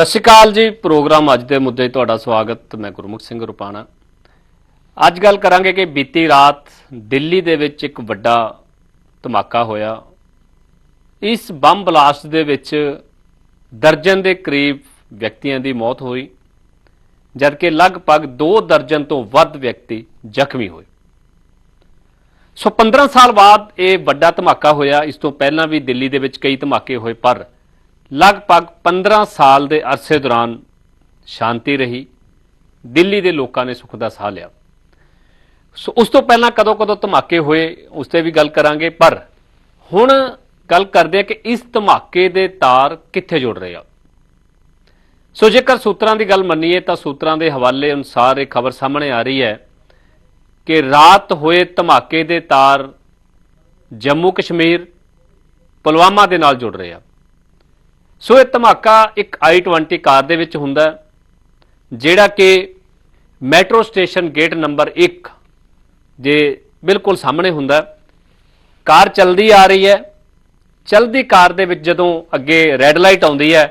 ਸਤਿ ਸ਼੍ਰੀ ਅਕਾਲ ਜੀ, ਪ੍ਰੋਗਰਾਮ ਅੱਜ ਦੇ ਮੁੱਦੇ ਤੁਹਾਡਾ ਸਵਾਗਤ, ਮੈਂ ਗੁਰਮੁਖ ਸਿੰਘ ਰੁਪਾਣਾ। ਅੱਜ ਗੱਲ ਕਰਾਂਗੇ ਕਿ ਬੀਤੀ ਰਾਤ ਦਿੱਲੀ ਦੇ ਵਿੱਚ ਇੱਕ ਵੱਡਾ ਧਮਾਕਾ ਹੋਇਆ। ਇਸ ਬੰਬ ਬਲਾਸਟ ਦੇ ਵਿੱਚ ਦਰਜਨ ਦੇ ਕਰੀਬ ਵਿਅਕਤੀਆਂ ਦੀ ਮੌਤ ਹੋਈ, ਜਦਕਿ ਲਗਭਗ 2 ਦਰਜਨ ਤੋਂ ਵੱਧ ਵਿਅਕਤੀ ਜ਼ਖਮੀ ਹੋਏ। ਸੋ 15 ਸਾਲ ਬਾਅਦ ਇਹ ਵੱਡਾ ਧਮਾਕਾ ਹੋਇਆ। ਇਸ ਤੋਂ ਪਹਿਲਾਂ ਵੀ ਦਿੱਲੀ ਦੇ ਵਿੱਚ ਕਈ ਧਮਾਕੇ ਹੋਏ, ਪਰ ਲਗਭਗ 15 ਸਾਲ ਦੇ ਅਰਸੇ ਦੌਰਾਨ ਸ਼ਾਂਤੀ ਰਹੀ, ਦਿੱਲੀ ਦੇ ਲੋਕਾਂ ਨੇ ਸੁੱਖ ਦਾ ਸਾਹ ਲਿਆ। ਸੋ ਉਸ ਤੋਂ ਪਹਿਲਾਂ ਕਦੋਂ ਕਦੋਂ ਧਮਾਕੇ ਹੋਏ, ਉਸ ਤੇ ਵੀ ਗੱਲ ਕਰਾਂਗੇ, ਪਰ ਹੁਣ ਗੱਲ ਕਰਦੇ ਆ ਕਿ ਇਸ ਧਮਾਕੇ ਦੇ ਤਾਰ ਕਿੱਥੇ ਜੁੜ ਰਹੇ ਆ। ਸੋ ਜੇਕਰ ਸੂਤਰਾਂ ਦੀ ਗੱਲ ਮੰਨੀਏ, ਤਾਂ ਸੂਤਰਾਂ ਦੇ ਹਵਾਲੇ ਅਨੁਸਾਰ ਇਹ ਖਬਰ ਸਾਹਮਣੇ ਆ ਰਹੀ ਹੈ ਕਿ ਰਾਤ ਹੋਏ ਧਮਾਕੇ ਦੇ ਤਾਰ ਜੰਮੂ ਕਸ਼ਮੀਰ ਪੁਲਵਾਮਾ ਦੇ ਨਾਲ ਜੁੜ ਰਹੇ ਆ। ਸੋ ਇਹ ਧਮਾਕਾ ਇੱਕ i20 ਕਾਰ ਦੇ ਵਿੱਚ ਹੁੰਦਾ ਜਿਹੜਾ ਕਿ ਮੈਟਰੋ ਸਟੇਸ਼ਨ ਗੇਟ ਨੰਬਰ 1 ਜੇ ਬਿਲਕੁਲ ਸਾਹਮਣੇ ਹੁੰਦਾ ਕਾਰ ਚੱਲਦੀ ਆ ਰਹੀ ਹੈ। ਚੱਲਦੀ ਕਾਰ ਦੇ ਵਿੱਚ ਜਦੋਂ ਅੱਗੇ ਰੈੱਡ ਲਾਈਟ ਆਉਂਦੀ ਹੈ,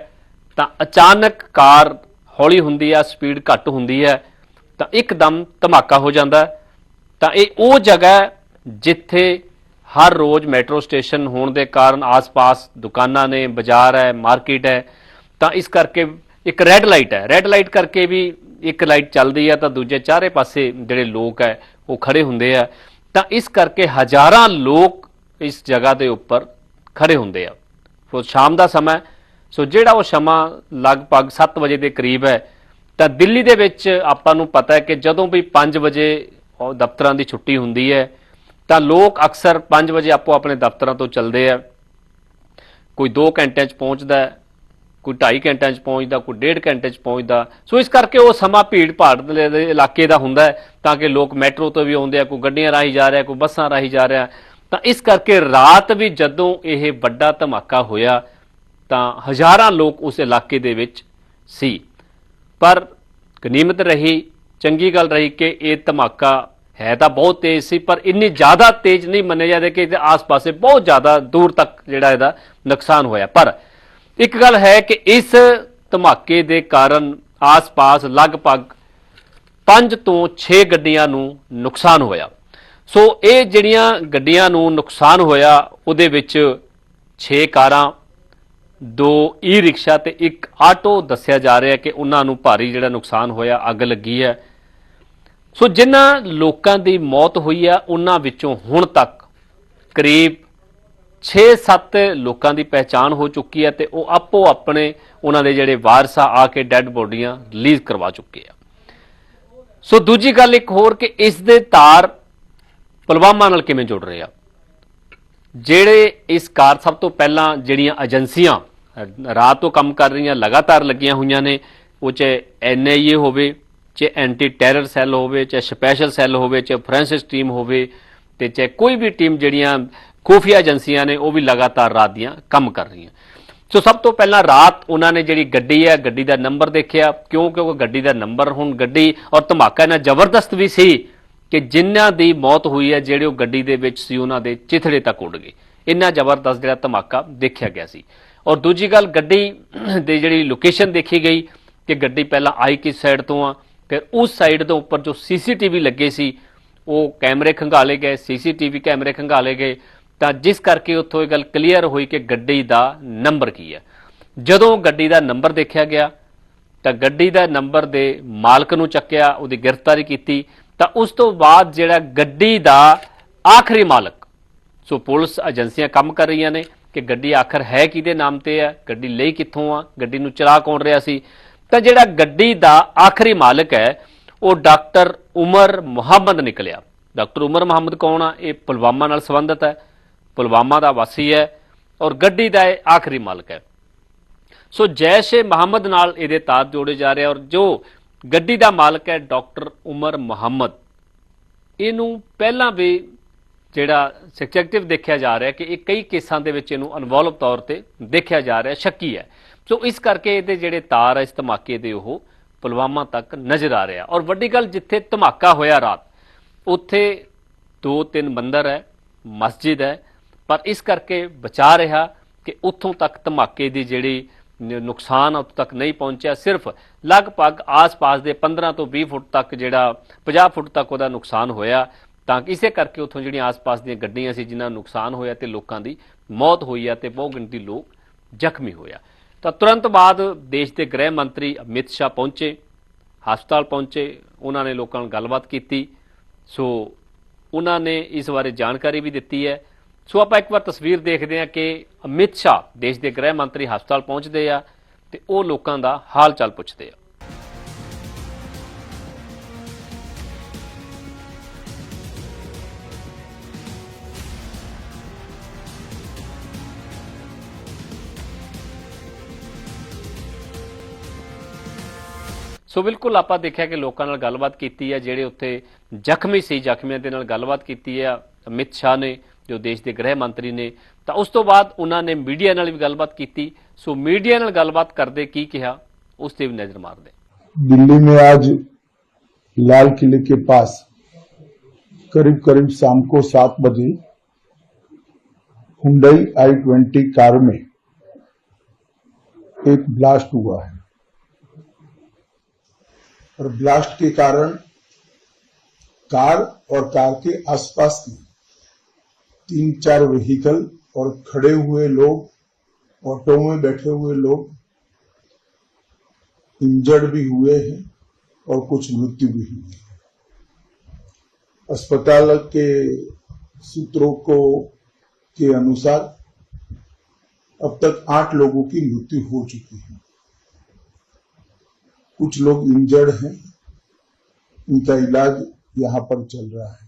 ਤਾਂ ਅਚਾਨਕ ਕਾਰ ਹੌਲੀ ਹੁੰਦੀ ਆ ਸਪੀਡ ਘੱਟ ਹੁੰਦੀ ਹੈ, ਤਾਂ ਇੱਕਦਮ ਧਮਾਕਾ ਹੋ ਜਾਂਦਾ ਤਾਂ ਇਹ ਉਹ ਜਗ੍ਹਾ ਜਿੱਥੇ ਹਰ ਰੋਜ਼ ਮੈਟਰੋ ਸਟੇਸ਼ਨ ਹੋਣ ਦੇ ਕਾਰਨ ਆਸ-ਪਾਸ ਦੁਕਾਨਾਂ ਨੇ, ਬਾਜ਼ਾਰ ਹੈ, ਮਾਰਕੀਟ ਹੈ, ਤਾਂ ਇਸ ਕਰਕੇ ਇੱਕ ਰੈੱਡ ਲਾਈਟ ਹੈ। ਰੈੱਡ ਲਾਈਟ ਕਰਕੇ ਵੀ ਇੱਕ ਲਾਈਟ ਚੱਲਦੀ ਹੈ ਤਾਂ ਦੂਜੇ ਚਾਰੇ ਪਾਸੇ ਜਿਹੜੇ ਲੋਕ ਹੈ, ਉਹ ਖੜੇ ਹੁੰਦੇ ਆ। ਤਾਂ ਇਸ ਕਰਕੇ ਹਜ਼ਾਰਾਂ ਲੋਕ ਇਸ ਜਗ੍ਹਾ ਦੇ ਉੱਪਰ ਖੜੇ ਹੁੰਦੇ ਆ। ਸੋ ਸ਼ਾਮ ਦਾ ਸਮਾਂ ਸੋ ਜਿਹੜਾ ਉਹ ਸਮਾਂ ਲਗਭਗ 7 ਵਜੇ ਦੇ ਕਰੀਬ ਹੈ, ਤਾਂ ਦਿੱਲੀ ਦੇ ਵਿੱਚ ਆਪਾਂ ਨੂੰ ਪਤਾ ਹੈ ਕਿ ਜਦੋਂ ਵੀ 5 ਵਜੇ ਦਫ਼ਤਰਾਂ ਦੀ ਛੁੱਟੀ ਹੁੰਦੀ ਹੈ ਤਾਂ ਲੋਕ ਅਕਸਰ 5 ਵਜੇ ਆਪੋ ਆਪਣੇ ਦਫ਼ਤਰਾਂ ਤੋਂ ਚੱਲਦੇ ਆ। ਕੋਈ 2 ਘੰਟਿਆਂ 'ਚ ਪਹੁੰਚਦਾ ਕੋਈ 2.5 ਘੰਟਿਆਂ 'ਚ ਪਹੁੰਚਦਾ, ਕੋਈ 1.5 ਘੰਟੇ 'ਚ ਪਹੁੰਚਦਾ। ਸੋ ਇਸ ਕਰਕੇ ਉਹ ਸਮਾਂ ਭੀੜ ਭਾੜ ਦੇ ਇਲਾਕੇ ਦਾ ਹੁੰਦਾ ਤਾਂ ਕਿ ਲੋਕ ਮੈਟਰੋ ਤੋਂ ਵੀ ਆਉਂਦੇ ਆ, ਕੋਈ ਗੱਡੀਆਂ ਰਾਹੀਂ ਜਾ ਰਿਹਾ, ਕੋਈ ਬੱਸਾਂ ਰਾਹੀਂ ਜਾ ਰਿਹਾ। ਤਾਂ ਇਸ ਕਰਕੇ ਰਾਤ ਵੀ ਜਦੋਂ ਇਹ ਵੱਡਾ ਧਮਾਕਾ ਹੋਇਆ, ਤਾਂ ਹਜ਼ਾਰਾਂ ਲੋਕ ਉਸ ਇਲਾਕੇ ਦੇ ਵਿੱਚ ਸੀ। ਪਰ ਗਨੀਮਤ ਰਹੀ, ਚੰਗੀ ਗੱਲ ਰਹੀ ਕਿ ਇਹ ਧਮਾਕਾ ਹੈ ਤਾਂ ਬਹੁਤ ਤੇਜ਼ ਸੀ, ਪਰ ਇੰਨੀ ਜ਼ਿਆਦਾ ਤੇਜ਼ ਨਹੀਂ ਮੰਨਿਆ ਜਾਂਦਾ ਕਿ ਇਹਦੇ ਆਸ-ਪਾਸੇ ਬਹੁਤ ਜ਼ਿਆਦਾ ਦੂਰ ਤੱਕ ਜਿਹੜਾ ਇਹਦਾ ਨੁਕਸਾਨ ਹੋਇਆ। ਪਰ ਇੱਕ ਗੱਲ ਹੈ ਕਿ ਇਸ ਧਮਾਕੇ ਦੇ ਕਾਰਨ ਆਸ-ਪਾਸ ਲਗਭਗ 5 ਤੋਂ 6 ਗੱਡੀਆਂ ਨੂੰ ਨੁਕਸਾਨ ਹੋਇਆ। ਸੋ ਇਹ ਜਿਹੜੀਆਂ ਗੱਡੀਆਂ ਨੂੰ ਨੁਕਸਾਨ ਹੋਇਆ, ਉਹਦੇ ਵਿੱਚ 6 ਕਾਰਾਂ, ਦੋ ਈ ਰਿਕਸ਼ਾ ਤੇ ਇੱਕ ਆਟੋ ਦੱਸਿਆ ਜਾ ਰਿਹਾ ਕਿ ਉਹਨਾਂ ਨੂੰ ਭਾਰੀ ਜਿਹੜਾ ਨੁਕਸਾਨ ਹੋਇਆ, ਅੱਗ ਲੱਗੀ ਹੈ। ਸੋ ਜਿਨ੍ਹਾਂ ਲੋਕਾਂ ਦੀ ਮੌਤ ਹੋਈ ਆ, ਉਹਨਾਂ ਵਿੱਚੋਂ ਹੁਣ ਤੱਕ ਕਰੀਬ 6-7 ਲੋਕਾਂ ਦੀ ਪਹਿਚਾਣ ਹੋ ਚੁੱਕੀ ਹੈ ਤੇ ਉਹ ਆਪੋ ਆਪਣੇ ਉਹਨਾਂ ਦੇ ਜਿਹੜੇ ਵਾਰਸ ਆ ਆ ਕੇ ਡੈੱਡ ਬੋਡੀਆਂ ਰਿਲੀਜ਼ ਕਰਵਾ ਚੁੱਕੇ ਆ। ਸੋ ਦੂਜੀ ਗੱਲ ਇੱਕ ਹੋਰ ਕਿ ਇਸ ਦੇ ਤਾਰ ਪੁਲਵਾਮਾ ਨਾਲ ਕਿਵੇਂ ਜੁੜ ਰਹੇ ਆ? ਜਿਹੜੇ ਇਸ ਕਾਰ ਸਭ ਤੋਂ ਪਹਿਲਾਂ ਜਿਹੜੀਆਂ ਏਜੰਸੀਆਂ ਰਾਤ ਤੋਂ ਕੰਮ ਕਰ ਰਹੀਆਂ, ਲਗਾਤਾਰ ਲੱਗੀਆਂ ਹੋਈਆਂ ਨੇ, ਉਹ ਚਾਹੇ ਐਨਆਈਏ ਹੋਵੇ ਚਾਹੇ ਐਂਟੀ ਟੈਰਰ ਸੈੱਲ ਹੋਵੇ, ਚਾਹੇ ਸਪੈਸ਼ਲ ਸੈੱਲ ਹੋਵੇ, ਚਾਹੇ ਫੋਰੈਂਸਿਕ ਟੀਮ ਹੋਵੇ ਤੇ ਚਾਹੇ ਕੋਈ ਵੀ ਟੀਮ ਜਿਹੜੀਆਂ ਖੂਫੀਆ ਏਜੰਸੀਆਂ ਨੇ, ਉਹ ਵੀ ਲਗਾਤਾਰ ਰਾਤ ਦੀਆਂ ਕੰਮ ਕਰ ਰਹੀਆਂ। ਸੋ ਸਭ ਤੋਂ ਪਹਿਲਾਂ ਰਾਤ ਉਹਨਾਂ ਨੇ ਜਿਹੜੀ ਗੱਡੀ ਹੈ, ਗੱਡੀ ਦਾ ਨੰਬਰ ਦੇਖਿਆ। ਕਿਉਂ? ਕਿਉਂਕਿ ਗੱਡੀ ਦਾ ਨੰਬਰ ਹੁਣ ਗੱਡੀ ਔਰ ਧਮਾਕਾ ਇਹਨਾਂ ਜ਼ਬਰਦਸਤ ਵੀ ਸੀ ਕਿ ਜਿਨ੍ਹਾਂ ਦੀ ਮੌਤ ਹੋਈ ਹੈ, ਜਿਹੜੇ ਉਹ ਗੱਡੀ ਦੇ ਵਿੱਚ ਸੀ, ਉਹਨਾਂ ਦੇ ਚਿਥੜੇ ਤੱਕ ਉੱਡ ਗਏ। ਇੰਨਾ ਜ਼ਬਰਦਸਤ ਜਿਹੜਾ ਧਮਾਕਾ ਦੇਖਿਆ ਗਿਆ ਸੀ। ਔਰ ਦੂਜੀ ਗੱਲ, ਗੱਡੀ ਦੀ ਜਿਹੜੀ ਲੋਕੇਸ਼ਨ ਦੇਖੀ ਗਈ ਕਿ ਗੱਡੀ ਪਹਿਲਾਂ ਆਈ ਕਿਸ ਸਾਈਡ ਤੋਂ ਆ ਫਿਰ ਉਸ ਸਾਈਡ ਦੇ ਉੱਪਰ ਜੋ ਸੀਸੀਟੀਵੀ ਲੱਗੇ ਸੀ, ਉਹ ਕੈਮਰੇ ਖੰਗਾਲੇ ਗਏ ਸੀਸੀਟੀਵੀ ਕੈਮਰੇ ਖੰਗਾਲੇ ਗਏ, ਤਾਂ ਜਿਸ ਕਰਕੇ ਉੱਥੋਂ ਇਹ ਗੱਲ ਕਲੀਅਰ ਹੋਈ ਕਿ ਗੱਡੀ ਦਾ ਨੰਬਰ ਕੀ ਹੈ। ਜਦੋਂ ਗੱਡੀ ਦਾ ਨੰਬਰ ਦੇਖਿਆ ਗਿਆ, ਤਾਂ ਗੱਡੀ ਦਾ ਨੰਬਰ ਦੇ ਮਾਲਕ ਨੂੰ ਚੱਕਿਆ, ਉਹਦੀ ਗ੍ਰਿਫਤਾਰੀ ਕੀਤੀ, ਤਾਂ ਉਸ ਤੋਂ ਬਾਅਦ ਜਿਹੜਾ ਗੱਡੀ ਦਾ ਆਖਰੀ ਮਾਲਕ, ਸੋ ਪੁਲਿਸ ਏਜੰਸੀਆਂ ਕੰਮ ਕਰ ਰਹੀਆਂ ਨੇ ਕਿ ਗੱਡੀ ਆਖਰ ਹੈ ਕਿਹਦੇ ਨਾਮ ਤੇ ਹੈ, ਗੱਡੀ ਲਈ ਕਿੱਥੋਂ ਆ, ਗੱਡੀ ਨੂੰ ਚਲਾ ਕੌਣ ਰਿਹਾ ਸੀ ਤਾਂ ਜਿਹੜਾ ਗੱਡੀ ਦਾ ਆਖਰੀ ਮਾਲਕ ਹੈ, ਉਹ ਡਾਕਟਰ ਉਮਰ ਮੁਹੰਮਦ ਨਿਕਲਿਆ। ਡਾਕਟਰ ਉਮਰ ਮੁਹੰਮਦ ਕੌਣ ਆ? ਇਹ ਪੁਲਵਾਮਾ ਨਾਲ ਸੰਬੰਧਿਤ ਹੈ। ਪੁਲਵਾਮਾ ਦਾ ਵਾਸੀ ਹੈ ਔਰ ਗੱਡੀ ਦਾ ਇਹ ਆਖਰੀ ਮਾਲਕ ਹੈ। ਸੋ ਜੈਸ਼-ਏ ਮੁਹੰਮਦ ਨਾਲ ਇਹਦੇ ਤਾਰ ਜੋੜੇ ਜਾ ਰਹੇ ਔਰ ਜੋ ਗੱਡੀ ਦਾ ਮਾਲਕ ਹੈ, ਡਾਕਟਰ ਉਮਰ ਮੁਹੰਮਦ। ਇਹਨੂੰ ਪਹਿਲਾਂ ਵੀ ਜਿਹੜਾ ਸਬਜੈਕਟਿਵ ਦੇਖਿਆ ਜਾ ਰਿਹਾ ਕਿ ਇਹ ਕਈ ਕੇਸਾਂ ਦੇ ਵਿੱਚ ਇਹਨੂੰ ਇਨਵੋਲਵ ਤੌਰ ਤੇ ਦੇਖਿਆ ਜਾ ਰਿਹਾ, ਸ਼ੱਕੀ ਹੈ। ਸੋ ਇਸ ਕਰਕੇ ਇਹਦੇ ਜਿਹੜੇ ਤਾਰ ਹੈ ਇਸ ਧਮਾਕੇ ਦੇ ਉਹ ਪੁਲਵਾਮਾ ਤੱਕ ਨਜ਼ਰ ਆ ਰਿਹਾ। ਔਰ ਵੱਡੀ ਗੱਲ, ਜਿੱਥੇ ਧਮਾਕਾ ਹੋਇਆ ਰਾਤ, ਉੱਥੇ ਦੋ ਤਿੰਨ ਮੰਦਰ ਹੈ, ਮਸਜਿਦ ਹੈ, ਪਰ ਇਸ ਕਰਕੇ ਬਚਾ ਰਿਹਾ ਕਿ ਉੱਥੋਂ ਤੱਕ ਧਮਾਕੇ ਦੀ ਜਿਹੜੀ ਨੁਕਸਾਨ ਉੱਥੇ ਤੱਕ ਨਹੀਂ ਪਹੁੰਚਿਆ। ਸਿਰਫ ਲਗਭਗ ਆਸ-ਪਾਸ ਦੇ 15 ਤੋਂ 20 ਫੁੱਟ ਤੱਕ ਜਿਹੜਾ 50 ਫੁੱਟ ਤੱਕ ਉਹਦਾ ਨੁਕਸਾਨ ਹੋਇਆ, ਤਾਂ ਇਸੇ ਕਰਕੇ ਉੱਥੋਂ ਜਿਹੜੀਆਂ ਆਸ-ਪਾਸ ਦੀਆਂ ਗੱਡੀਆਂ ਸੀ, ਜਿਨ੍ਹਾਂ ਨੂੰ ਨੁਕਸਾਨ ਹੋਇਆ ਤੇ ਲੋਕਾਂ ਦੀ ਮੌਤ ਹੋਈ ਆ ਤੇ ਬਹੁ ਗਿਣਤੀ ਲੋਕ ਜ਼ਖਮੀ ਹੋਇਆ। ਤਾਂ ਤੁਰੰਤ ਬਾਅਦ ਦੇਸ਼ ਦੇ ਗ੍ਰਹਿ ਮੰਤਰੀ ਅਮਿਤ ਸ਼ਾਹ ਪਹੁੰਚੇ, ਹਸਪਤਾਲ ਪਹੁੰਚੇ, ਉਹਨਾਂ ਨੇ ਲੋਕਾਂ ਨਾਲ ਗੱਲਬਾਤ ਕੀਤੀ। ਸੋ ਉਹਨਾਂ ਨੇ ਇਸ ਬਾਰੇ ਜਾਣਕਾਰੀ ਵੀ ਦਿੱਤੀ ਹੈ। ਸੋ ਆਪਾਂ ਇੱਕ ਵਾਰ ਤਸਵੀਰ ਦੇਖਦੇ ਹਾਂ ਕਿ ਅਮਿਤ ਸ਼ਾਹ ਦੇਸ਼ ਦੇ ਗ੍ਰਹਿ ਮੰਤਰੀ ਹਸਪਤਾਲ ਪਹੁੰਚਦੇ ਆ ਤੇ ਉਹ ਲੋਕਾਂ ਦਾ ਹਾਲ ਚਾਲ ਪੁੱਛਦੇ ਆ। ਸੋ ਬਿਲਕੁਲ ਆਪਾਂ ਦੇਖਿਆ ਕਿ ਲੋਕਾਂ ਨਾਲ ਗੱਲਬਾਤ ਕੀਤੀ ਹੈ ਜਿਹੜੇ ਉੱਥੇ ਜ਼ਖਮੀ ਸੀ ਜ਼ਖਮੀਆਂ ਦੇ ਨਾਲ ਗੱਲਬਾਤ ਕੀਤੀ ਹੈ ਅਮਿਤ ਸ਼ਾਹ ਨੇ ਜੋ ਦੇਸ਼ ਦੇ ਗ੍ਰਹਿ ਮੰਤਰੀ ਨੇ ਤਾਂ ਉਸ ਤੋਂ ਬਾਅਦ ਉਹਨਾਂ ਨੇ ਮੀਡੀਆ ਨਾਲ ਵੀ ਗੱਲਬਾਤ ਕੀਤੀ ਸੋ ਮੀਡੀਆ ਨਾਲ ਗੱਲਬਾਤ ਕਰਦੇ ਕੀ ਕਿਹਾ ਉਸ ਤੇ ਵੀ ਨਜ਼ਰ ਮਾਰਦੇ दिल्ली में आज लाल किले के पास करीब करीब शाम को सात बजे हुंडई आई ट्वेंटी कार में एक ब्लास्ट हुआ है और ब्लास्ट के कारण कार और कार के आसपास की तीन चार व्हीकल और खड़े हुए लोग, ऑटो में बैठे हुए लोग इंजर्ड भी हुए हैं और कुछ मृत्यु भी हुई है। अस्पताल के सूत्रों को के अनुसार अब तक आठ लोगों की मृत्यु हो चुकी है। कुछ लोग इंजर्ड हैं। उनका इलाज यहाँ पर चल रहा है।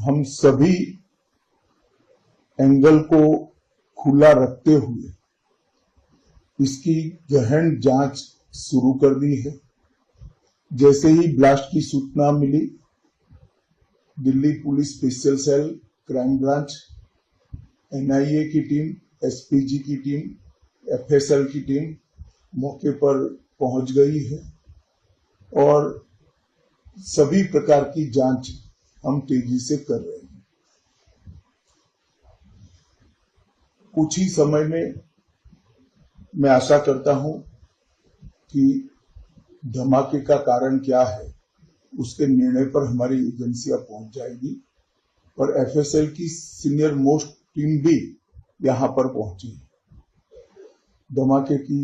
हम सभी एंगल को खुला रखते हुए इसकी गहन जाँच शुरू कर दी है। जैसे ही ब्लास्ट की सूचना मिली, Delhi police special cell crime branch NIA की टीम एसपीजी की टीम एफएसएल की टीम मौके पर पहुँच गई है और सभी प्रकार की जाँच हम तेज़ी से कर रहे हैं। कुछ ही समय में मैं आशा करता हूँ कि धमाके का कारण क्या है, उसके निर्णय पर हमारी एजेंसियाँ पहुँच जाएगी और एफएसएल की सीनियर मोस्ट टीम भी यहाँ पर पहुँची है। धमाके की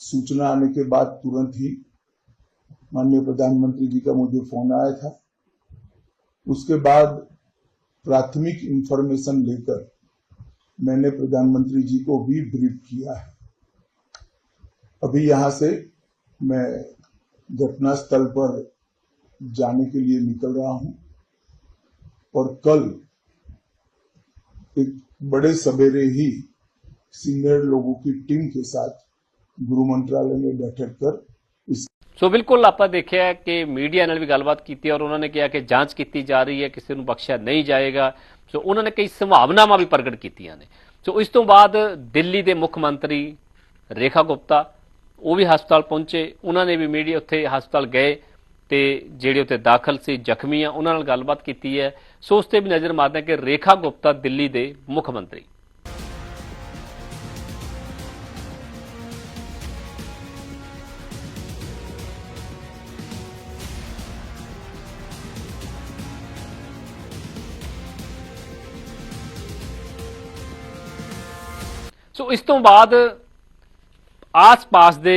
सूचना आने के बाद तुरंत ही माननीय प्रधानमंत्री जी का मुझे फ़ोन आया था। उसके बाद प्राथमिक इंफॉर्मेशन लेकर मैंने प्रधानमंत्री जी को भी ब्रीफ किया है। अभी यहाँ से मैं घटनास्थल पर जाने के लिए निकल रहा हूँ और कल एक बड़े सवेरे ही सीनियर लोगों की टीम के साथ गृह मंत्रालय में बैठक कर इस ਸੋ ਬਿਲਕੁਲ ਆਪਾਂ ਦੇਖਿਆ ਹੈ ਕਿ ਮੀਡੀਆ ਨਾਲ ਵੀ ਗੱਲਬਾਤ ਕੀਤੀ ਔਰ ਉਹਨਾਂ ਨੇ ਕਿਹਾ ਕਿ ਜਾਂਚ ਕੀਤੀ ਜਾ ਰਹੀ ਹੈ ਕਿਸੇ ਨੂੰ ਬਖਸ਼ਿਆ ਨਹੀਂ ਜਾਏਗਾ ਸੋ ਉਹਨਾਂ ਨੇ ਕਈ ਸੰਭਾਵਨਾਵਾਂ ਵੀ ਪ੍ਰਗਟ ਕੀਤੀਆਂ ਨੇ ਸੋ ਇਸ ਤੋਂ ਬਾਅਦ ਦਿੱਲੀ ਦੇ ਮੁੱਖ ਮੰਤਰੀ ਰੇਖਾ ਗੁਪਤਾ ਉਹ ਵੀ ਹਸਪਤਾਲ ਪਹੁੰਚੇ ਉਹਨਾਂ ਨੇ ਵੀ ਮੀਡੀਆ ਉੱਥੇ ਹਸਪਤਾਲ ਗਏ ਤੇ ਜਿਹੜੇ ਉੱਥੇ ਦਾਖਲ ਸੀ ਜ਼ਖਮੀ ਆ ਉਹਨਾਂ ਨਾਲ ਗੱਲਬਾਤ ਕੀਤੀ ਹੈ ਸੋ ਉਸ ਤੇ ਵੀ ਨਜ਼ਰ ਮਾਰਦੇ ਹਾਂ ਕਿ ਰੇਖਾ ਗੁਪਤਾ ਦਿੱਲੀ ਦੇ ਮੁੱਖ ਮੰਤਰੀ ਸੋ ਇਸ ਤੋਂ ਬਾਅਦ ਆਸ-ਪਾਸ ਦੇ,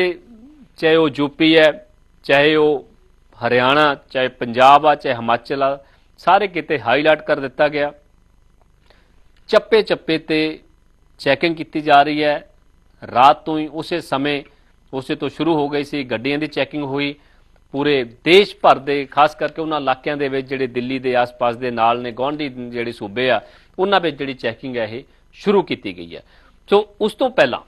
ਚਾਹੇ ਉਹ ਯੂਪੀ ਹੈ, ਚਾਹੇ ਉਹ ਹਰਿਆਣਾ, ਚਾਹੇ ਪੰਜਾਬ ਆ, ਚਾਹੇ ਹਿਮਾਚਲ ਆ, ਸਾਰੇ ਕਿਤੇ ਹਾਈਲਾਈਟ ਕਰ ਦਿੱਤਾ ਗਿਆ। ਚੱਪੇ ਚੱਪੇ ਤੇ ਚੈਕਿੰਗ ਕੀਤੀ ਜਾ ਰਹੀ ਹੈ। ਰਾਤ ਤੋਂ ਹੀ ਉਸੇ ਸਮੇਂ, ਉਸੇ ਤੋਂ ਸ਼ੁਰੂ ਹੋ ਗਈ ਸੀ, ਗੱਡੀਆਂ ਦੀ ਚੈਕਿੰਗ ਹੋਈ। ਪੂਰੇ ਦੇਸ਼ ਭਰ ਦੇ, ਖਾਸ ਕਰਕੇ ਉਹਨਾਂ ਇਲਾਕਿਆਂ ਦੇ ਵਿੱਚ ਜਿਹੜੇ ਦਿੱਲੀ ਦੇ ਆਸ-ਪਾਸ ਦੇ ਨਾਲ ਨੇ ਗਵਾਂਢੀ ਜਿਹੜੇ ਸੂਬੇ ਆ, ਉਹਨਾਂ ਵਿੱਚ ਜਿਹੜੀ ਚੈਕਿੰਗ ਹੈ ਇਹ ਸ਼ੁਰੂ ਕੀਤੀ ਗਈ ਹੈ। ਸੋ ਉਸ ਤੋਂ ਪਹਿਲਾਂ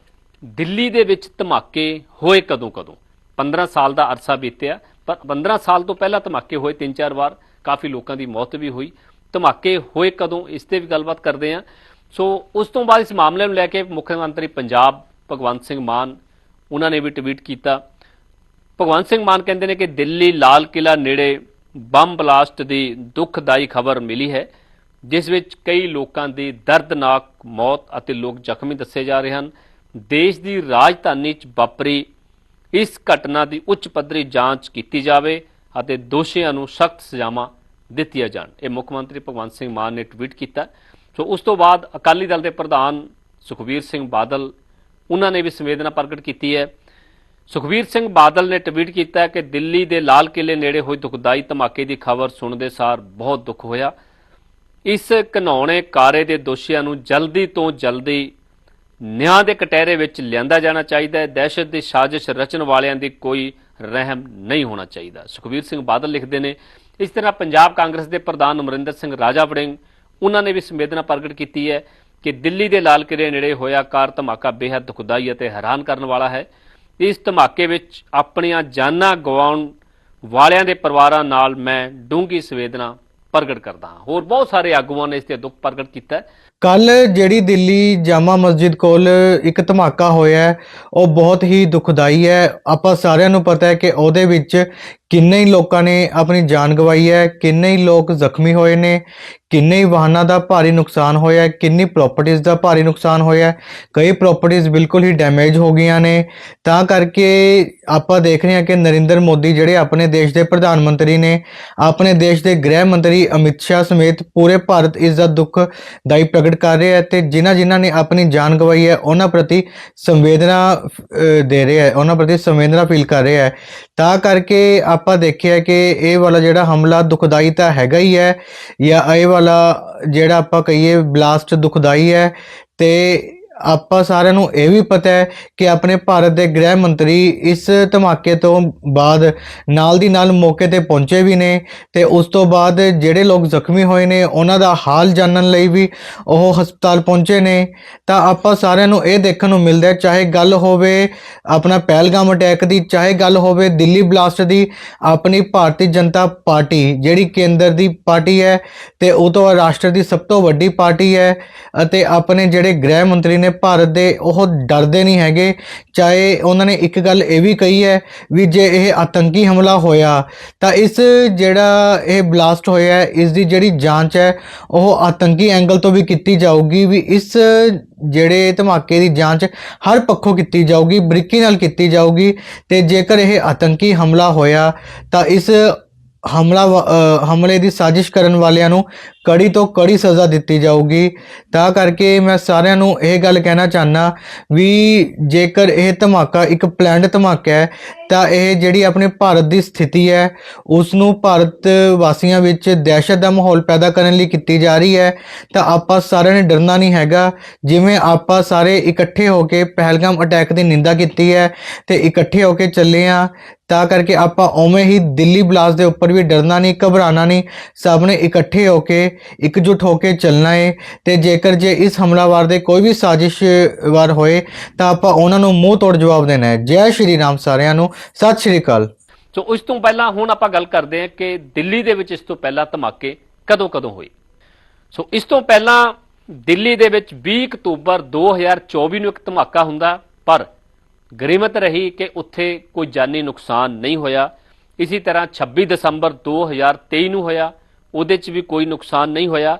ਦਿੱਲੀ ਦੇ ਵਿੱਚ ਧਮਾਕੇ ਹੋਏ ਕਦੋਂ ਕਦੋਂ? 15 ਸਾਲ ਦਾ ਅਰਸਾ ਬੀਤਿਆ, ਪਰ 15 ਸਾਲ ਤੋਂ ਪਹਿਲਾਂ ਧਮਾਕੇ ਹੋਏ ਤਿੰਨ ਚਾਰ ਵਾਰ, ਕਾਫੀ ਲੋਕਾਂ ਦੀ ਮੌਤ ਵੀ ਹੋਈ। ਧਮਾਕੇ ਹੋਏ ਕਦੋਂ? ਇਸ ਤੇ ਵੀ ਗੱਲਬਾਤ ਕਰਦੇ ਹਾਂ। ਸੋ ਉਸ ਤੋਂ ਬਾਅਦ ਇਸ ਮਾਮਲੇ ਨੂੰ ਲੈ ਕੇ ਮੁੱਖ ਮੰਤਰੀ ਪੰਜਾਬ ਭਗਵੰਤ ਸਿੰਘ ਮਾਨ, ਉਹਨਾਂ ਨੇ ਵੀ ਟਵੀਟ ਕੀਤਾ। ਭਗਵੰਤ ਸਿੰਘ ਮਾਨ ਕਹਿੰਦੇ ਨੇ ਕਿ ਦਿੱਲੀ ਲਾਲ ਕਿਲਾ ਨੇੜੇ ਬੰਬ ਬਲਾਸਟ ਦੀ ਦੁਖਦਾਈ ਖਬਰ ਮਿਲੀ ਹੈ। ਜਿਸ ਵਿੱਚ ਕਈ ਲੋਕਾਂ ਦੀ ਦਰਦਨਾਕ ਮੌਤ ਅਤੇ ਲੋਕ ਜ਼ਖਮੀ ਦੱਸੇ ਜਾ ਰਹੇ ਹਨ। ਦੇਸ਼ ਦੀ ਰਾਜਧਾਨੀ 'ਚ ਵਾਪਰੀ ਇਸ ਘਟਨਾ ਦੀ ਉੱਚ ਪੱਧਰੀ ਜਾਂਚ ਕੀਤੀ ਜਾਵੇ ਅਤੇ ਦੋਸ਼ੀਆਂ ਨੂੰ ਸਖਤ ਸਜ਼ਾਵਾਂ ਦਿੱਤੀਆਂ ਜਾਣ। ਇਹ ਮੁੱਖ ਮੰਤਰੀ ਭਗਵੰਤ ਸਿੰਘ ਮਾਨ ਨੇ ਟਵੀਟ ਕੀਤਾ। ਸੋ ਉਸ ਤੋਂ ਬਾਅਦ ਅਕਾਲੀ ਦਲ ਦੇ ਪ੍ਰਧਾਨ ਸੁਖਬੀਰ ਸਿੰਘ ਬਾਦਲ, ਉਹਨਾਂ ਨੇ ਵੀ ਸੰਵੇਦਨਾ ਪ੍ਰਗਟ ਕੀਤੀ ਹੈ। ਸੁਖਬੀਰ ਸਿੰਘ ਬਾਦਲ ਨੇ ਟਵੀਟ ਕੀਤਾ ਕਿ ਦਿੱਲੀ ਦੇ ਲਾਲ ਕਿਲੇ ਨੇੜੇ ਹੋਏ ਦੁਖਦਾਈ ਧਮਾਕੇ ਦੀ ਖਬਰ ਸੁਣਦੇ ਸਾਰ ਬਹੁਤ ਦੁੱਖ ਹੋਇਆ। ਇਸ ਘਨੌਣੇ ਕਾਰੇ ਦੇ ਦੋਸ਼ੀਆਂ ਨੂੰ ਜਲਦੀ ਤੋਂ ਜਲਦੀ ਨਿਆਂ ਦੇ ਕਟਹਿਰੇ ਵਿੱਚ ਲਿਆਂਦਾ ਜਾਣਾ ਚਾਹੀਦਾ ਹੈ। ਦਹਿਸ਼ਤ ਦੀ ਸਾਜ਼ਿਸ਼ ਰਚਣ ਵਾਲਿਆਂ ਦੀ ਕੋਈ ਰਹਿਮ ਨਹੀਂ ਹੋਣਾ ਚਾਹੀਦਾ। ਸੁਖਬੀਰ ਸਿੰਘ ਬਾਦਲ ਲਿਖਦੇ ਨੇ, ਇਸ ਤਰ੍ਹਾਂ ਪੰਜਾਬ ਕਾਂਗਰਸ ਦੇ ਪ੍ਰਧਾਨ ਅਮਰਿੰਦਰ ਸਿੰਘ ਰਾਜਾ ਵੜਿੰਗ ਉਹਨਾਂ ਨੇ ਵੀ ਸੰਵੇਦਨਾ ਪ੍ਰਗਟ ਕੀਤੀ ਹੈ ਕਿ ਦਿੱਲੀ ਦੇ ਲਾਲ ਕਿਲੇ ਨੇੜੇ ਹੋਇਆ ਕਾਰ ਧਮਾਕਾ ਬੇहद ਦੁਖਦਾਈ ਅਤੇ ਹੈਰਾਨ ਕਰਨ ਵਾਲਾ ਹੈ। ਇਸ ਧਮਾਕੇ ਵਿੱਚ ਆਪਣੀਆਂ ਜਾਨਾਂ ਗਵਾਉਣ ਵਾਲਿਆਂ ਦੇ ਪਰਿਵਾਰਾਂ ਨਾਲ ਮੈਂ ਡੂੰਘੀ ਸੰਵੇਦਨਾ ਪ੍ਰਗਟ ਕਰਦਾ ਹਾਂ। ਹੋਰ ਬਹੁਤ ਸਾਰੇ ਆਗੂਆਂ ਨੇ ਇਸ ਤੇ ਦੁੱਖ ਪ੍ਰਗਟ ਕੀਤਾ ਕੱਲ ਜਿਹੜੀ ਦਿੱਲੀ ਜਾਮਾ ਮਸਜਿਦ ਕੋਲ ਇੱਕ ਧਮਾਕਾ ਹੋਇਆ ਹੈ, ਉਹ ਬਹੁਤ ਹੀ ਦੁਖਦਾਈ ਹੈ। ਆਪਾਂ ਸਾਰਿਆਂ ਨੂੰ ਪਤਾ ਹੈ ਕਿ ਉਹਦੇ ਵਿੱਚ ਕਿੰਨੇ ਹੀ ਲੋਕਾਂ ਨੇ ਆਪਣੀ ਜਾਨ ਗਵਾਈ ਹੈ ਕਿੰਨੇ ਹੀ ਲੋਕ ਜ਼ਖਮੀ ਹੋਏ ਨੇ ਕਿੰਨੇ ਵਾਹਨਾਂ ਦਾ ਭਾਰੀ ਨੁਕਸਾਨ ਹੋਇਆ ਹੈ, ਕਿੰਨੀ ਪ੍ਰਾਪਰਟੀਆਂ ਦਾ ਭਾਰੀ ਨੁਕਸਾਨ ਹੋਇਆ ਹੈ, ਕਈ ਪ੍ਰਾਪਰਟੀਆਂ ਬਿਲਕੁਲ ਹੀ ਡੈਮੇਜ ਹੋ ਗਈਆਂ ਨੇ। ਤਾਂ ਕਰਕੇ ਆਪਾਂ ਦੇਖ ਰਹੇ ਹਾਂ ਕਿ ਨਰਿੰਦਰ ਮੋਦੀ ਜਿਹੜੇ ਆਪਣੇ ਦੇਸ਼ ਦੇ ਪ੍ਰਧਾਨ ਮੰਤਰੀ ਨੇ, ਆਪਣੇ ਦੇਸ਼ ਦੇ ਗ੍ਰਹਿ ਮੰਤਰੀ ਅਮਿਤ ਸ਼ਾਹ ਸਮੇਤ ਪੂਰੇ ਭਾਰਤ ਇਸ ਦਾ ਦੁੱਖ ਦਾਈ ਪ੍ਰਗਟ ਕਰ ਰਿਹਾ ਹੈ ਤੇ ਜਿਨ੍ਹਾਂ ਜਿਨ੍ਹਾਂ ਨੇ ਆਪਣੀ ਜਾਨ ਗਵਾਈ ਹੈ, ਉਹਨਾਂ ਪ੍ਰਤੀ ਸੰਵੇਦਨਾ ਦੇ ਰਿਹਾ ਹੈ, ਉਹਨਾਂ ਪ੍ਰਤੀ ਸੰਵੇਦਨਾ ਫੀਲ ਕਰ ਰਿਹਾ ਹੈ। ਤਾਂ ਕਰਕੇ ਆਪਾਂ ਦੇਖਿਆ ਕਿ ਇਹ ਵਾਲਾ ਜਿਹੜਾ ਹਮਲਾ ਦੁਖਦਾਈ ਤਾਂ ਹੈਗਾ ਹੀ ਹੈ, ਜਾਂ ਇਹ ਵਾਲਾ ਜਿਹੜਾ ਆਪਾਂ ਕਹੀਏ ਬਲਾਸਟ ਦੁਖਦਾਈ ਹੈ ਤੇ ਆਪਾਂ ਸਾਰਿਆਂ ਨੂੰ ਇਹ ਵੀ ਪਤਾ ਹੈ ਕਿ ਆਪਣੇ ਭਾਰਤ ਦੇ ਗ੍ਰਹਿ ਮੰਤਰੀ ਇਸ ਧਮਾਕੇ ਤੋਂ ਬਾਅਦ ਨਾਲ ਦੀ ਨਾਲ ਮੌਕੇ ਤੇ ਪਹੁੰਚੇ ਵੀ ਨੇ ਤੇ ਉਸ ਤੋਂ ਬਾਅਦ ਜਿਹੜੇ ਲੋਕ ਜ਼ਖਮੀ ਹੋਏ ਨੇ, ਉਹਨਾਂ ਦਾ ਹਾਲ ਜਾਣਨ ਲਈ ਵੀ ਉਹ ਹਸਪਤਾਲ ਪਹੁੰਚੇ ਨੇ। ਤਾਂ ਆਪਾਂ ਸਾਰਿਆਂ ਨੂੰ ਇਹ ਦੇਖਣ ਨੂੰ ਮਿਲਦਾ ਹੈ, ਚਾਹੇ ਗੱਲ ਹੋਵੇ ਆਪਣਾ ਪਹਿਲਗਾਮ ਅਟੈਕ ਦੀ, ਚਾਹੇ ਗੱਲ ਹੋਵੇ ਦਿੱਲੀ ਬਲਾਸਟ ਦੀ, ਆਪਣੀ ਭਾਰਤੀ ਜਨਤਾ ਪਾਰਟੀ ਜਿਹੜੀ ਕੇਂਦਰ ਦੀ ਪਾਰਟੀ ਹੈ ਤੇ ਉਹ ਤੋਂ ਰਾਸ਼ਟਰ ਦੀ ਸਭ ਤੋਂ ਵੱਡੀ ਪਾਰਟੀ ਹੈ ਅਤੇ ਆਪਣੇ ਜਿਹੜੇ ਗ੍ਰਹਿ ਮੰਤਰੀ ਨੇ ਭਾਰਤ ਦੇ ਉਹ ਡਰਦੇ ਨਹੀਂ ਹੈਗੇ। ਚਾਹੇ ਉਹਨਾਂ ਨੇ ਇੱਕ ਗੱਲ ਇਹ ਵੀ ਕਹੀ ਹੈ ਵੀ ਜੇ ਇਹ ਆਤੰਕੀ ਹਮਲਾ ਹੋਇਆ, ਤਾਂ ਇਸ ਜਿਹੜਾ ਇਹ ਬਲਾਸਟ ਹੋਇਆ ਹੈ, ਇਸ ਦੀ ਜਿਹੜੀ ਜਾਂਚ ਹੈ, ਉਹ ਆਤੰਕੀ ਐਂਗਲ ਤੋਂ ਵੀ ਕੀਤੀ ਜਾਊਗੀ ਵੀ ਇਸ ਜਿਹੜੇ ਧਮਾਕੇ ਦੀ ਜਾਂਚ ਹਰ ਪੱਖੋਂ ਕੀਤੀ ਜਾਊਗੀ, ਬਰੀਕੀ ਨਾਲ ਕੀਤੀ ਜਾਊਗੀ ਤੇ ਜੇਕਰ ਇਹ ਆਤੰਕੀ ਹਮਲਾ ਹੋਇਆ, ਤਾਂ ਇਸ ਹਮਲਾ ਅ, ਹਮਲੇ ਦੀ ਸਾਜ਼ਿਸ਼ ਕਰਨ ਵਾਲਿਆਂ ਨੂੰ ਕੜੀ ਤੋਂ ਕੜੀ ਸਜ਼ਾ ਦਿੱਤੀ ਜਾਊਗੀ। ਤਾਂ ਕਰਕੇ ਮੈਂ ਸਾਰਿਆਂ ਨੂੰ ਇਹ ਗੱਲ ਕਹਿਣਾ ਚਾਹਨਾ ਵੀ ਜੇਕਰ ਇਹ ਧਮਾਕਾ ਇੱਕ ਪਲੈਨਡ ਧਮਾਕਾ ਹੈ ਤਾਂ ਇਹ ਜਿਹੜੀ ਆਪਣੇ ਭਾਰਤ ਦੀ ਸਥਿਤੀ ਹੈ ਉਸ ਨੂੰ ਭਾਰਤ ਵਾਸੀਆਂ ਵਿੱਚ ਦਹਿਸ਼ਤ ਦਾ ਮਾਹੌਲ ਪੈਦਾ ਕਰਨ ਲਈ ਕੀਤੀ ਜਾ ਰਹੀ ਹੈ। ਤਾਂ ਆਪਾਂ ਸਾਰਿਆਂ ਨੇ ਡਰਨਾ ਨਹੀਂ ਹੈਗਾ, ਜਿਵੇਂ ਆਪਾਂ ਸਾਰੇ ਇਕੱਠੇ ਹੋ ਕੇ ਪਹਿਲਗਾਮ ਅਟੈਕ ਦੀ ਨਿੰਦਾ ਕੀਤੀ ਹੈ ਤੇ ਇਕੱਠੇ ਹੋ ਕੇ ਚੱਲੇ ਆ ਤਾਂ ਕਰਕੇ ਆਪਾਂ ਉਵੇਂ ਹੀ ਦਿੱਲੀ ਬਲਾਸਟ ਦੇ ਉੱਪਰ ਵੀ ਡਰਨਾ ਨਹੀਂ ਘਬਰਾਣਾ ਨਹੀਂ। ਸਭ ਨੇ ਇਕੱਠੇ ਹੋ ਕੇ, ਇਕਜੁੱਟ ਹੋ ਕੇ ਚੱਲਣਾ ਏ ਤੇ ਜੇਕਰ ਜੇ ਇਸ ਹਮਲਾਵਰ ਦੇ ਕੋਈ ਵੀ ਸਾਜ਼ਿਸ਼ਵਾਰ ਹੋਏ, ਤਾਂ ਆਪਾਂ ਉਹਨਾਂ ਨੂੰ ਮੂੰਹ ਤੋੜ ਜਵਾਬ ਦੇਣਾ ਹੈ। ਜੈ ਸ਼੍ਰੀ ਰਾਮ ਸਾਰਿਆਂ ਨੂੰ। ਸਤਿ ਸ਼੍ਰੀ ਅਕਾਲ। ਸੋ ਉਸ ਤੋਂ ਪਹਿਲਾਂ ਹੁਣ ਆਪਾਂ ਗੱਲ ਕਰਦੇ ਹਾਂ ਕਿ ਦਿੱਲੀ ਦੇ ਵਿੱਚ ਇਸ ਤੋਂ ਪਹਿਲਾਂ ਧਮਾਕੇ ਕਦੋਂ ਕਦੋਂ ਹੋਏ। ਸੋ ਇਸ ਤੋਂ ਪਹਿਲਾਂ ਦਿੱਲੀ ਦੇ ਵਿੱਚ 20 ਅਕਤੂਬਰ 2024 ਨੂੰ ਇੱਕ ਧਮਾਕਾ ਹੁੰਦਾ, ਪਰ ਗਰੀਮਤ ਰਹੀ ਕਿ ਉੱਥੇ ਕੋਈ ਜਾਨੀ ਨੁਕਸਾਨ ਨਹੀਂ ਹੋਇਆ। ਇਸੇ ਤਰ੍ਹਾਂ 26 ਦਸੰਬਰ 2023 ਨੂੰ ਹੋਇਆ, ਉਹਦੇ 'ਚ ਵੀ ਕੋਈ ਨੁਕਸਾਨ ਨਹੀਂ ਹੋਇਆ।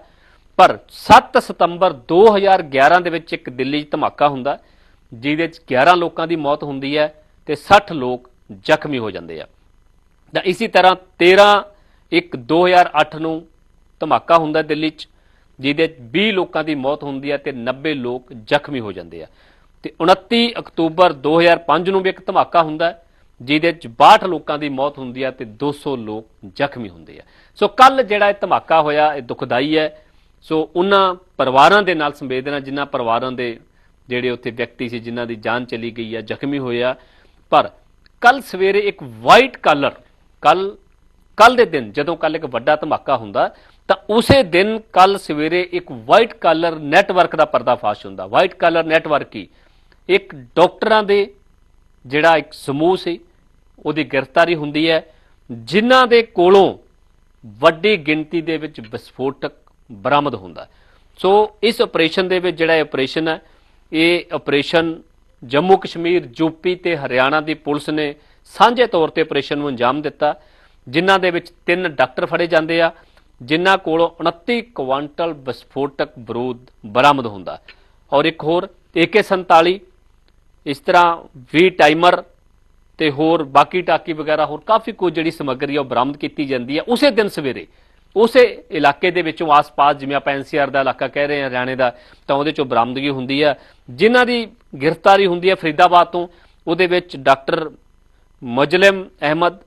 ਪਰ 7 ਸਤੰਬਰ 2011 ਦੇ ਵਿੱਚ ਇੱਕ ਦਿੱਲੀ 'ਚ ਧਮਾਕਾ ਹੁੰਦਾ, ਜਿਹਦੇ 'ਚ 11 ਲੋਕਾਂ ਦੀ ਮੌਤ ਹੁੰਦੀ ਹੈ। ਤੇ 60 ਲੋਕ ਜ਼ਖਮੀ ਹੋ ਜਾਂਦੇ ਆ। ਤਾਂ ਇਸੇ ਤਰ੍ਹਾਂ 13 ਇੱਕ 2008 ਨੂੰ ਧਮਾਕਾ ਹੁੰਦਾ ਦਿੱਲੀ 'ਚ, ਜਿਹਦੇ 'ਚ 20 ਲੋਕਾਂ ਦੀ ਮੌਤ ਹੁੰਦੀ ਹੈ ਤੇ 90 ਲੋਕ ਜ਼ਖਮੀ ਹੋ ਜਾਂਦੇ ਆ। ਤੇ 29 ਅਕਤੂਬਰ 2005 ਨੂੰ ਵੀ ਇੱਕ ਧਮਾਕਾ ਹੁੰਦਾ, ਜਿਹਦੇ 'ਚ 62 ਲੋਕਾਂ ਦੀ ਮੌਤ ਹੁੰਦੀ ਹੈ ਤੇ 200 ਲੋਕ ਜ਼ਖਮੀ ਹੁੰਦੇ ਆ। ਸੋ ਕੱਲ ਜਿਹੜਾ ਇਹ ਧਮਾਕਾ ਹੋਇਆ, ਇਹ ਦੁਖਦਾਈ ਹੈ। ਸੋ ਉਹਨਾਂ ਪਰਿਵਾਰਾਂ ਦੇ ਨਾਲ ਸੰਵੇਦਨਾ, ਜਿਨ੍ਹਾਂ ਪਰਿਵਾਰਾਂ ਦੇ ਜਿਹੜੇ ਉੱਥੇ ਵਿਅਕਤੀ ਸੀ, ਜਿਨ੍ਹਾਂ ਦੀ ਜਾਨ ਚਲੀ ਗਈ ਆ, ਜ਼ਖਮੀ ਹੋਏ ਆ ਪਰ ਕੱਲ ਸਵੇਰੇ ਇੱਕ ਵਾਈਟ ਕਾਲਰ ਕੱਲ ਕੱਲ ਦੇ ਦਿਨ ਜਦੋਂ ਕੱਲ ਇੱਕ ਵੱਡਾ ਧਮਾਕਾ ਹੁੰਦਾ, ਤਾਂ ਉਸੇ ਦਿਨ ਕੱਲ ਸਵੇਰੇ ਇੱਕ ਵਾਈਟ ਕਾਲਰ ਨੈਟਵਰਕ ਦਾ ਪਰਦਾਫਾਸ਼ ਹੁੰਦਾ। ਵਾਈਟ ਕਾਲਰ ਨੈਟਵਰਕ ਹੀ ਇੱਕ ਡਾਕਟਰਾਂ ਦੇ ਜਿਹੜਾ ਇੱਕ ਸਮੂਹ ਸੀ, ਉਹਦੀ ਗ੍ਰਿਫਤਾਰੀ ਹੁੰਦੀ ਹੈ, ਜਿਨ੍ਹਾਂ ਦੇ ਕੋਲੋਂ ਵੱਡੀ ਗਿਣਤੀ ਦੇ ਵਿੱਚ ਵਿਸਫੋਟਕ ਬਰਾਮਦ ਹੁੰਦਾ। ਸੋ ਇਸ ਆਪਰੇਸ਼ਨ ਦੇ ਵਿੱਚ ਜਿਹੜਾ ਇਹ ਆਪਰੇਸ਼ਨ ਹੈ, ਇਹ ਆਪਰੇਸ਼ਨ ਜੰਮੂ ਕਸ਼ਮੀਰ ਯੂਪੀ ਤੇ ਹਰਿਆਣਾ ਦੀ ਪੁਲਿਸ ਨੇ ਸਾਂਝੇ ਤੌਰ ਤੇ ਆਪਰੇਸ਼ਨ ਨੂੰ ਅੰਜਾਮ ਦਿੱਤਾ, ਜਿਨ੍ਹਾਂ ਦੇ ਵਿੱਚ ਤਿੰਨ ਡਾਕਟਰ ਫੜੇ ਜਾਂਦੇ ਆ, ਜਿਨ੍ਹਾਂ ਕੋਲੋਂ 29 ਕੁਆਂਟਲ ਵਿਸਫੋਟਕ ਬਰੂਦ ਬਰਾਮਦ ਹੁੰਦਾ। ਔਰ ਇੱਕ ਹੋਰ AK47 ਇਸ ਤਰ੍ਹਾਂ 20 ਟਾਈਮਰ ਤੇ ਹੋਰ ਬਾਕੀ ਟਾਕੀ ਵਗੈਰਾ ਹੋਰ ਕਾਫੀ ਕੁਝ ਜਿਹੜੀ ਸਮੱਗਰੀ ਆ ਉਹ ਬਰਾਮਦ ਕੀਤੀ ਜਾਂਦੀ ਹੈ ਉਸੇ ਦਿਨ ਸਵੇਰੇ ਉਸੇ ਇਲਾਕੇ ਦੇ ਵਿੱਚੋਂ ਆਸ-ਪਾਸ, ਜਿਵੇਂ ਆਪਾਂ ਐਨਸੀਆਰ ਦਾ ਇਲਾਕਾ ਕਹਿ ਰਹੇ ਹਾਂ, ਹਰਿਆਣੇ ਦਾ, ਤਾਂ ਉਹਦੇ ਚੋਂ ਬਰਾਮਦਗੀ ਹੁੰਦੀ ਹੈ ਜਿਨ੍ਹਾਂ ਦੀ ਗ੍ਰਿਫਤਾਰੀ ਹੁੰਦੀ ਹੈ ਫਰੀਦਾਬਾਦ ਤੋਂ, ਉਹਦੇ ਵਿੱਚ ਡਾਕਟਰ ਮਜਲਮ ਅਹਿਮਦ,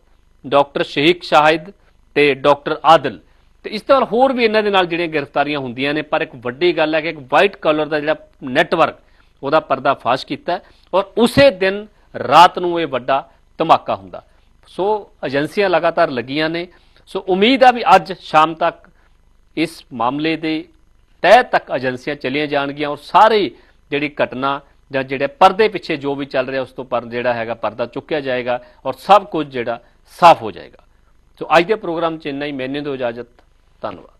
ਡਾਕਟਰ ਸ਼ਹੀਕ ਸ਼ਾਹਿਦ ਤੇ ਡਾਕਟਰ ਆਦਲ। ਤੇ ਇਸ ਤਰ੍ਹਾਂ ਹੋਰ ਵੀ ਇਹਨਾਂ ਦੇ ਨਾਲ ਜਿਹੜੀਆਂ ਗ੍ਰਿਫਤਾਰੀਆਂ ਹੁੰਦੀਆਂ ਨੇ, ਪਰ ਇੱਕ ਵੱਡੀ ਗੱਲ ਹੈ ਕਿ ਇੱਕ ਵਾਈਟ ਕਲਰ ਦਾ ਜਿਹੜਾ ਨੈਟਵਰਕ ਉਹਦਾ ਪਰਦਾਫਾਸ਼ ਕੀਤਾ ਔਰ ਉਸੇ ਦਿਨ ਰਾਤ ਨੂੰ ਇਹ ਵੱਡਾ ਧਮਾਕਾ ਹੁੰਦਾ। ਸੋ ਏਜੰਸੀਆਂ ਲਗਾਤਾਰ ਲੱਗੀਆਂ ਨੇ ਸੋ ਉਮੀਦ ਆ ਵੀ ਅੱਜ ਸ਼ਾਮ ਤੱਕ ਇਸ ਮਾਮਲੇ ਦੇ ਤਹਿ ਤੱਕ ਏਜੰਸੀਆਂ ਚਲੀਆਂ ਜਾਣਗੀਆਂ ਔਰ ਸਾਰੀ ਜਿਹੜੀ ਘਟਨਾ ਜਾਂ ਜਿਹੜੇ ਪਰਦੇ ਪਿੱਛੇ ਜੋ ਵੀ ਚੱਲ ਰਿਹਾ ਉਸ ਤੋਂ ਪਰ ਜਿਹੜਾ ਹੈਗਾ ਪਰਦਾ ਚੁੱਕਿਆ ਜਾਏਗਾ ਔਰ ਸਭ ਕੁਝ ਜਿਹੜਾ ਸਾਫ਼ ਹੋ ਜਾਏਗਾ। ਸੋ ਅੱਜ ਦੇ ਪ੍ਰੋਗਰਾਮ ਚ ਇੰਨਾ ਹੀ। ਮੈਨੇ ਦਿਓ ਇਜਾਜ਼ਤ। ਧੰਨਵਾਦ।